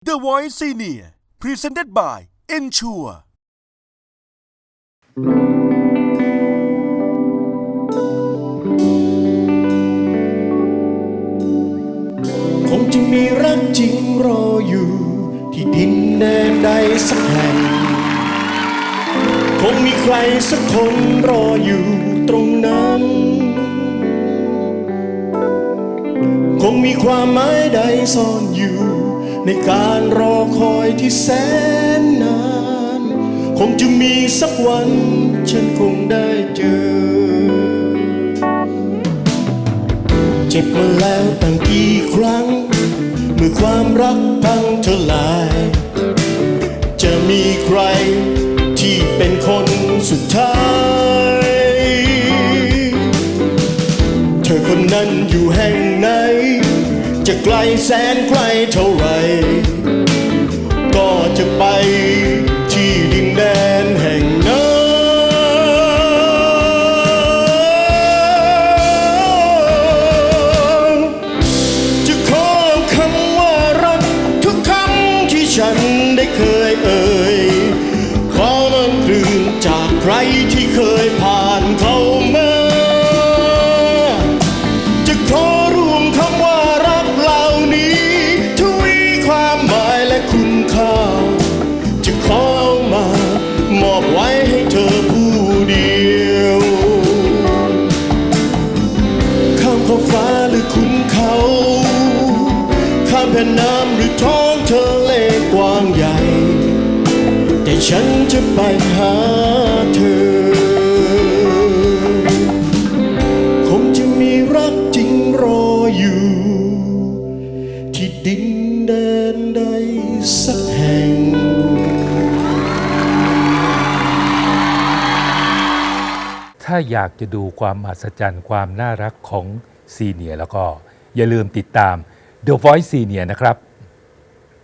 The Voice Senior Presented by Ensure คงจะมีรักจริงรออยู่ ที่ดินแดนใดสักแห่ง คงมีใครสักคนรออยู่ตรงนั้น คงมีความหมายใดซ่อนอยู่ ในการรอคอยที่แสนนาน คงจะมีสักวันฉันคงได้เจอ เจ็บมาแล้วตั้งกี่ครั้ง เมื่อความรักพังทลาย จะมีใครที่เป็นคนสุดท้าย เธอคนนั้นอยู่แห่งไหน จะไกลแสนไกลเท่าไร ก็จะไปที่ดินแดนแห่งนั้นจะขอคำว่ารักทุกคำที่ฉันได้เคยเอ่ยขอมันกลืนจากใครที่เคยผ่านเข้ามา แผ่นน้ำหรือท้องทะเลกว้างใหญ่ แต่ฉันจะไปหาเธอ คงจะมีรักจริงรออยู่ ที่ดินแดนใดสักแห่งถ้าอยากจะดูความมหัศจรรย์ความน่ารักของซีเนียแล้วก็อย่าลืมติดตาม The Voice Senior นะครับ